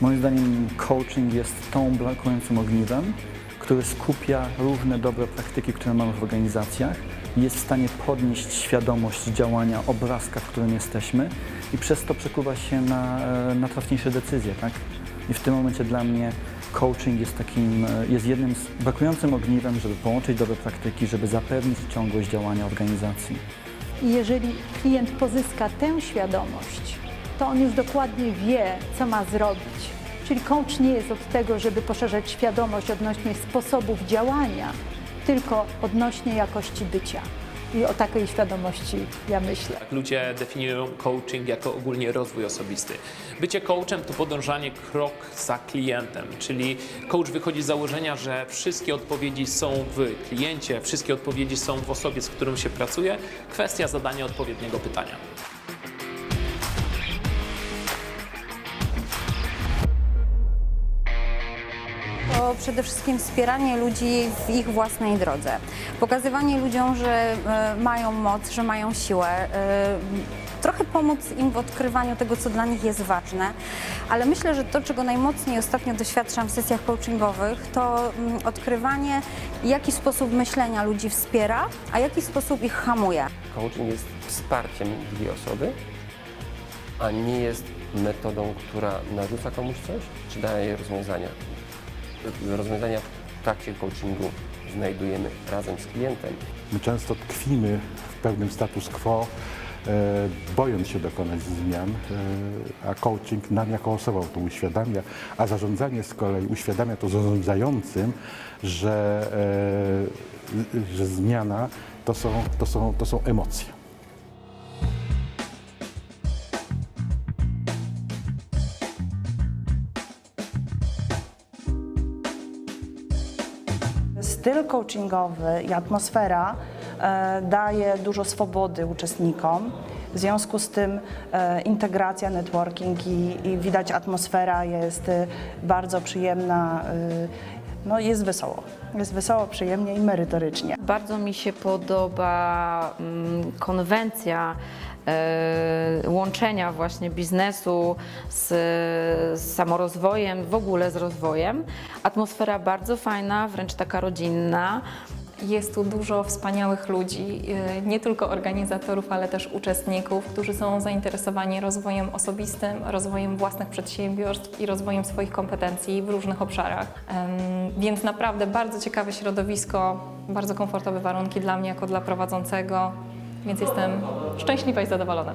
Moim zdaniem coaching jest tą brakującym ogniwem, który skupia różne dobre praktyki, które mamy w organizacjach jest w stanie podnieść świadomość działania obrazka, w którym jesteśmy i przez to przekuwa się na, e, na trafniejsze decyzje. Tak? I w tym momencie dla mnie coaching jest takim, e, jest jednym z brakującym ogniwem, żeby połączyć dobre praktyki, żeby zapewnić ciągłość działania organizacji. Jeżeli klient pozyska tę świadomość, to on już dokładnie wie, co ma zrobić. Czyli coach nie jest od tego, żeby poszerzać świadomość odnośnie sposobów działania, tylko odnośnie jakości bycia. I o takiej świadomości ja myślę. Tak, Ludzie definiują coaching jako ogólnie rozwój osobisty. Bycie coachem to podążanie krok za klientem, czyli coach wychodzi z założenia, że wszystkie odpowiedzi są w kliencie, wszystkie odpowiedzi są w osobie, z którą się pracuje. Kwestia zadania odpowiedniego pytania. Przede wszystkim wspieranie ludzi w ich własnej drodze. Pokazywanie ludziom, że e, mają moc, że mają siłę. e, Trochę pomóc im w odkrywaniu tego, co dla nich jest ważne. Ale myślę, że to, czego najmocniej ostatnio doświadczam w sesjach coachingowych, to mm, odkrywanie, jaki sposób myślenia ludzi wspiera, a jaki sposób ich hamuje. Coaching jest wsparciem drugiej osoby, a nie jest metodą, która narzuca komuś coś, czy daje rozwiązania. Rozwiązania w trakcie coachingu znajdujemy razem z klientem. My często tkwimy w pewnym status quo, e, bojąc się dokonać zmian, e, a coaching nam jako osobom to uświadamia, a zarządzanie z kolei uświadamia to zarządzającym, że, e, że zmiana to są, to, są, to są emocje. Styl coachingowy i atmosfera e, daje dużo swobody uczestnikom. W związku z tym e, integracja, networking i, i widać atmosfera jest e, bardzo przyjemna. No jest wesoło. Jest wesoło, przyjemnie i merytorycznie. Bardzo mi się podoba mm, konwencja e, łączenia właśnie biznesu z, z samorozwojem, w ogóle z rozwojem. Atmosfera bardzo fajna, wręcz taka rodzinna. Jest tu dużo wspaniałych ludzi, yy, nie tylko organizatorów, ale też uczestników, którzy są zainteresowani rozwojem osobistym, rozwojem własnych przedsiębiorstw i rozwojem swoich kompetencji w różnych obszarach. Więc naprawdę bardzo ciekawe środowisko, bardzo komfortowe warunki dla mnie jako dla prowadzącego, więc jestem szczęśliwa i zadowolona.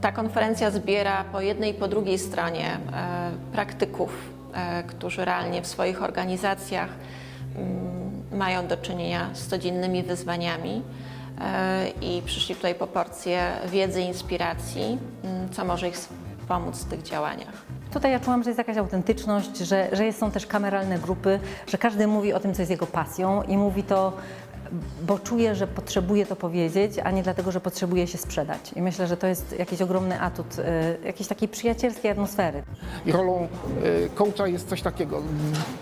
Ta konferencja zbiera po jednej i po drugiej stronie e, praktyków, e, którzy realnie w swoich organizacjach mm, mają do czynienia z codziennymi wyzwaniami e, i przyszli tutaj po porcję wiedzy, inspiracji, mm, co może ich pomóc w tych działaniach. Tutaj ja czułam, że jest jakaś autentyczność, że, że są też kameralne grupy, że każdy mówi o tym, co jest jego pasją i mówi to, bo czuje, że potrzebuje to powiedzieć, a nie dlatego, że potrzebuje się sprzedać. I myślę, że to jest jakiś ogromny atut y, jakiejś takiej przyjacielskiej atmosfery. I rolą y, coacha jest coś takiego,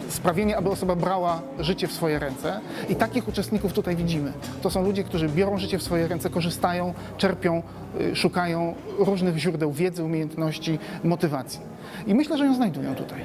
sprawienie, aby osoba brała życie w swoje ręce. I takich uczestników tutaj widzimy. To są ludzie, którzy biorą życie w swoje ręce, korzystają, czerpią, y, szukają różnych źródeł wiedzy, umiejętności, motywacji. I myślę, że ją znajdują tutaj.